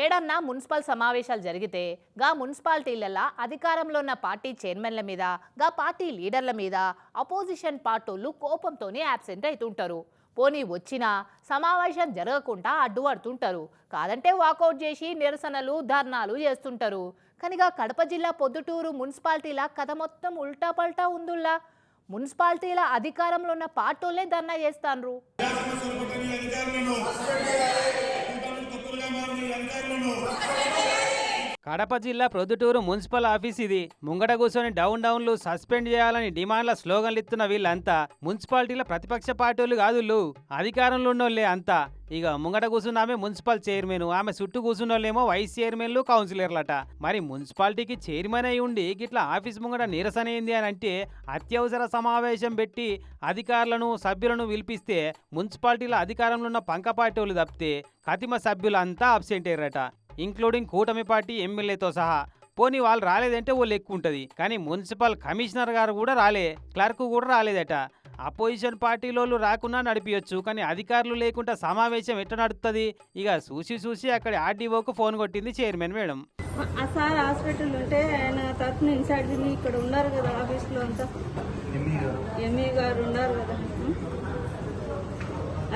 ఏడన్నా మున్సిపల్ సమావేశాలు జరిగితే గా మున్సిపాలిటీలలో అధికారంలో ఉన్న పార్టీ చైర్మన్ల మీద గా పార్టీ లీడర్ల మీద అపోజిషన్ పార్టీలు కోపంతోనే యాబ్సెంట్ అవుతుంటారు పోనీ వచ్చినా సమావేశం జరగకుండా అడ్డుపడుతుంటారు. కాదంటే వాకౌట్ చేసి నిరసనలు ధర్నాలు చేస్తుంటారు. కనుక కడప జిల్లా పొద్దుటూరు మున్సిపాలిటీల కథ మొత్తం ఉల్టా పల్టా ఉందుల్లా? మున్సిపాలిటీల అధికారంలో ఉన్న పార్టీలే ధర్నా చేస్తాన్రు. అధికారులను కడప జిల్లా ప్రొద్దుటూరు మున్సిపల్ ఆఫీస్ ఇది. ముంగట కూర్చొని డౌన్ డౌన్లు సస్పెండ్ చేయాలని డిమాండ్ల స్లోగన్లు ఇస్తున్న వీళ్ళంతా మున్సిపాలిటీల ప్రతిపక్ష పార్టీలు కాదుళ్ళు అధికారంలో ఉన్నోళ్ళే అంతా. ఇక ముంగట కూర్చున్న ఆమె మున్సిపల్ చైర్మన్ ఆమె చుట్టూ కూర్చున్నోళ్ళేమో వైస్ చైర్మన్లు కౌన్సిలర్లట. మరి మున్సిపాలిటీకి చైర్మన్ అయి ఉండి గిట్లా ఆఫీస్ ముంగట నిరసన ఏంది అని అంటే అత్యవసర సమావేశం పెట్టి అధికారులను సభ్యులను పిలిపిస్తే మున్సిపాలిటీల అధికారంలో ఉన్న పంక వాళ్ళు తప్పితే కతిమ సభ్యులంతా అబ్సెంట్ అయ్యారట. ఇంక్లూడింగ్ కూటమి పార్టీ ఎమ్మెల్యేతో సహా. పోనీ వాళ్ళు రాలేదంటే వాళ్ళు ఎక్కువ ఉంటుంది. కానీ మున్సిపల్ కమిషనర్ గారు కూడా రాలే. క్లర్క్ కూడా రాలేదట. అపోజిషన్ పార్టీలోళ్ళు రాకున్నా నడిపించచ్చు కానీ అధికారులు లేకుండా సమావేశం ఎట్లా నడుస్తుంది ఇక చూసి చూసి అక్కడ ఆర్డీఓకు ఫోన్ కొట్టింది చైర్మన్ మేడం. ఆ సార్ హాస్పిటల్ ఉంటే ఆయన తరఫున ఇన్ఛార్జ్ ఇక్కడ ఉన్నారు కదా ఆఫీస్లో అంతా? ఎంఈ గారు. ఉన్నారు కదా.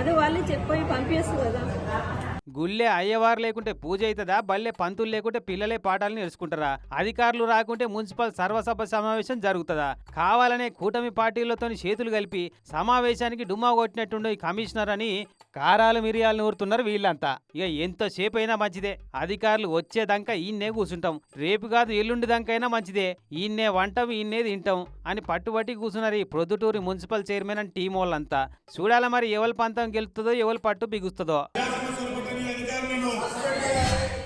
అదే వాళ్ళే చెప్పి పంపిస్తారు కదా. గుళ్ళే అయ్యవారు లేకుంటే పూజ అవుతుందా? బల్లే పంతులు లేకుంటే పిల్లలే పాఠాలు నేర్చుకుంటారా? అధికారులు రాకుంటే మున్సిపల్ సర్వసభ సమావేశం జరుగుతుందా? కావాలనే కూటమి పార్టీలతో చేతులు కలిపి సమావేశానికి డుమ్మా కొట్టినట్టుండో ఈ కమిషనర్ అని కారాలు మిరియాలు నూరుతున్నారు వీళ్ళంతా. ఇక ఎంతసేపు అయినా మంచిదే. అధికారులు వచ్చేదాకా ఈయన్నే కూర్చుంటాం రేపు కాదు ఎల్లుండి దాకైనా మంచిదే. ఈయన్నే వంటం ఈయన్నే తింటాం అని పట్టుబట్టి కూర్చున్నారు ఈ ప్రొద్దుటూరి మున్సిపల్ చైర్మన్ అని టీం వాళ్ళంతా. చూడాల మరి ఎవరి పంతం గెలుతుందో ఎవరి పట్టు బిగుస్తుందో. vida en.